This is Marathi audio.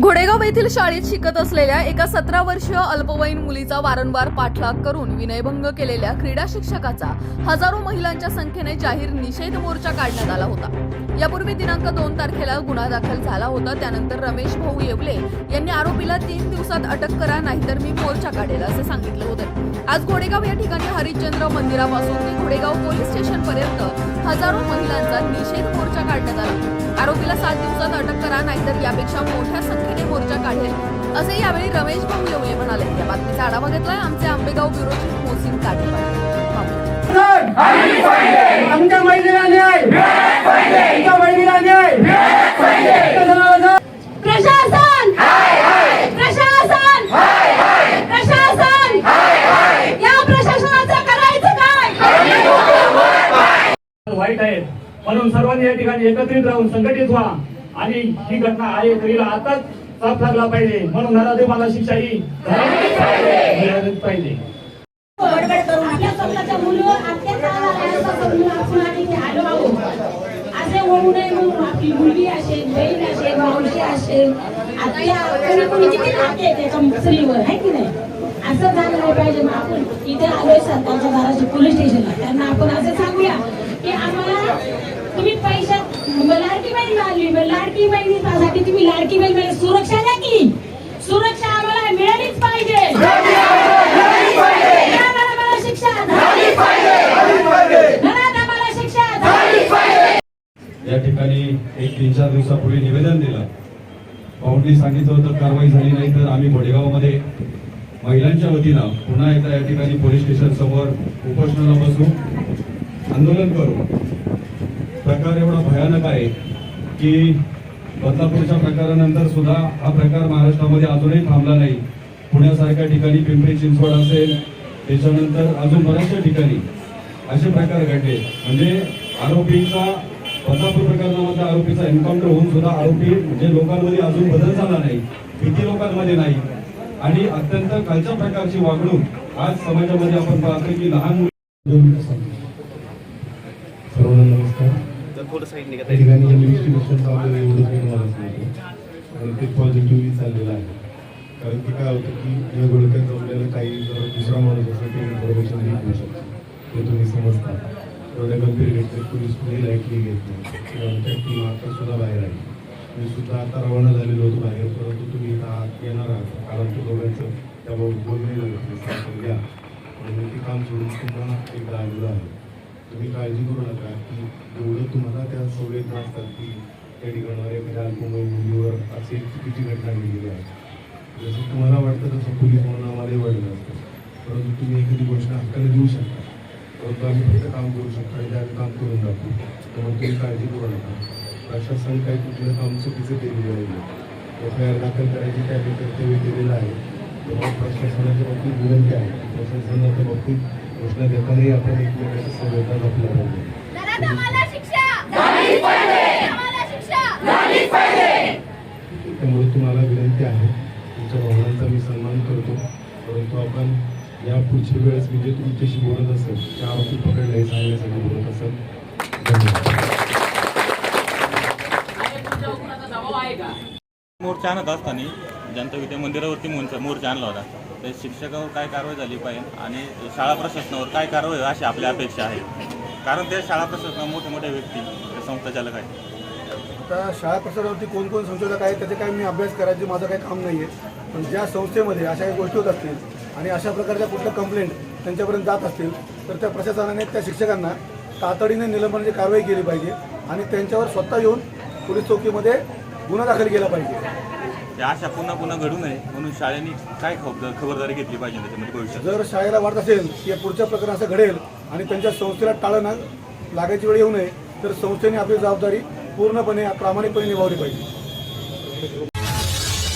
घोडेगाव येथील शाळेत शिकत असलेल्या एका सतरा वर्षीय अल्पवयीन मुलीचा वारंवार पाठलाग करून विनयभंग केलेल्या क्रीडा शिक्षकाचा हजारो महिलांच्या संख्येने जाहीर निषेध मोर्चा काढण्यात आला होता. यापूर्वी दिनांक दोन तारखेला गुन्हा दाखल झाला होता. त्यानंतर रमेश भाऊ येवले यांनी आरोपीला तीन दिवसात अटक करा नाहीतर मी मोर्चा काढेल असे सांगितले होते. आज घोडेगाव या ठिकाणी हरिश्चंद्र मंदिरापासून ते घोडेगाव पोलीस स्टेशन पर्यंत हजारो महिलांचा निषेध मोर्चा काढण्यात आला. आरोपीला सात दिवसात अटक करा नाहीतर यापेक्षा मोठ्या संख्येने मोर्चा काढेल. असे यावेळी रमेश भाऊ येवले म्हणाले. या बातमीचा आढावा घेतलाय आमचे आंबेगाव ब्युरो चीफ मोहसिन आमच्या महिलांनी न्याय आमच्या महिलेला न्याय जनावरांना प्रशासन प्रशासन प्रशासन या प्रशासनाचं करायचं काय वाईट आहेत म्हणून सर्वांनी या ठिकाणी एकत्रित राहून संघटित व्हा. आणि ही घटना आहे तरीला आताच साफ लागला पाहिजे. म्हणून नरादेवाला शिक्षा ही मिळालीच पाहिजे. असं असे होऊ नये म्हणून आपली मुलगी असेल बहीण असेल मावशी असेल कोणी कोणी किती नाते आहे की नाही? असं झालं नाही पाहिजे. मग आपण इथे आलोय सरकारच्या दाराशी पोलीस स्टेशनला. त्यांना आपण असं सांगूया की आम्हाला तुम्ही पैशात लाडकी बहीण आली मग लाडकी बहिणीसाठी तुम्ही लाडकी बहीण म्हणजे सुरक्षा द्या की? सुरक्षा आम्हाला मिळालीच पाहिजे. या ठिकाणी एक तीन चार दिवसापूर्वी निवेदन दिलं. भाऊंनी सांगितलं होतं कारवाई झाली नाही तर आम्ही घोडेगावमध्ये महिलांच्या वतीनं पुन्हा एकदा या ठिकाणी पोलीस स्टेशन समोर उपोषणाला बसू. आंदोलन करू. प्रकार एवढा भयानक आहे की बदलापूरच्या प्रकारानंतर सुद्धा हा प्रकार महाराष्ट्रामध्ये अजूनही थांबला नाही. पुण्यासारख्या ठिकाणी पिंपरी चिंचवड असेल त्याच्यानंतर अजून बऱ्याचशा ठिकाणी असे प्रकार घडले. म्हणजे आरोपीचा बदलापूर प्रकरणामध्ये आरोपीचा एन्काउंटर होऊन सुद्धा आरोपी म्हणजे लोकांमध्ये अजून बदल झाला नाही भीती लोकांमध्ये नाही. आणि अत्यंत खालच्या प्रकारची वागणूक आज समाजामध्ये आपण पाहतो की लहान मुलं आहे. तुम्हाला सांगतो आणि ते पॉझिटिव्हली चाललेलं आहे. कारण की काय होतं की या गोळक्यात जमलेलं काही जर दुसरा माणूस असेल ते इन्फॉर्मेशन होऊ शकतं. ते तुम्ही समजता. एवढ्या गंभीर घेतले पोलीस कुणी लाईटली घेत नाही. टीम आता सुद्धा बाहेर आहे. मी सुद्धा आता रवाना झालेलो होतो बाहेर परंतु तुम्ही आत येणार आहात. कारण तो दोघांचं त्याबाबत बोलणे झालं. घ्या. म्हणून ते काम सोडून पुन्हा एकदा आलेलो आहे. तुम्ही काळजी करू नका की जेवढं तुम्हाला त्या सवयीत असतात की त्या ठिकाणावर एखाद्या अल्पवयीन मुलीवर असे चुकीची घटना घडलेली आहे. जसं तुम्हाला वाटतं तसं पोलीस म्हणून आम्हालाही वाटलं असतं. परंतु तुम्ही एखादी गोष्ट हक्काला देऊ शकता. परंतु आम्ही फक्त काम करू शकतो आणि आम्ही काम करून दाखवू. त्यामुळे तुम्ही काळजी करू नका. प्रशासन काही कुठलं काम चुकीचं केलेलं नाही एफ आय आर दाखल करायची त्या कर्तव्य दिलेलं आहे. तेव्हा प्रशासनाच्या बाबतीत विनंती आहे. प्रशासनाच्या बाबतीत घोषणा देतानाही आपण एकमेकांच्या सहयोगात आपल्या पाहिजे घरात आम्हाला शिक्षा झाली पाहिजे आम्हाला शिक्षा झाली पाहिजे त्यामुळे तुम्हाला विनंती आहे तुमच्या भावनांचा मी सन्मान करतो. परंतु आपण या पुढच्या वेळेस मी जे तुमच्याशी बोलत असेल त्या आरोपी पकडले सांगण्यासाठी बोलत असेल. धन्यवाद. मोर्चा आणत असताना जनता विद्या मंदिरावरती मोर्चा मोर्चा आणला होता. तर शिक्षकावर काय कारवाई झाली पाहिजे आणि शाळा प्रशासनावर काय कारवाई होईल अशी आपली अपेक्षा आहे? कारण त्या शाळा प्रशासनावर मोठे मोठे व्यक्ती ते संस्थाचालक आहेत. आता शाळा प्रसारावरती कोण कोण संशोधक आहेत त्याचे काही मी अभ्यास करायचे माझं काही काम नाही आहे पण ज्या संस्थेमध्ये अशा काही गोष्टी होत असतील आणि अशा प्रकारच्या कुठल्या कंप्लेंट त्यांच्यापर्यंत जात असतील तर त्या प्रशासनाने त्या शिक्षकांना तातडीने निलंबनाची कारवाई केली पाहिजे आणि त्यांच्यावर स्वतः येऊन पोलीस चौकीमध्ये गुन्हा दाखल केला पाहिजे. अशा पुन्हा पुन्हा घडू नये म्हणून शाळेने काय खबर खबरदारी घेतली पाहिजे त्याच्यामध्ये भविष्यात? जर शाळेला वाटत असेल की या पुढच्या प्रकरण असं घडेल आणि त्यांच्या संस्थेला टाळं ना लागायची वेळ येऊ नये तर संस्थेने आपली जबाबदारी पूर्णपणे प्रामाणिकपणे निभावली पाहिजे.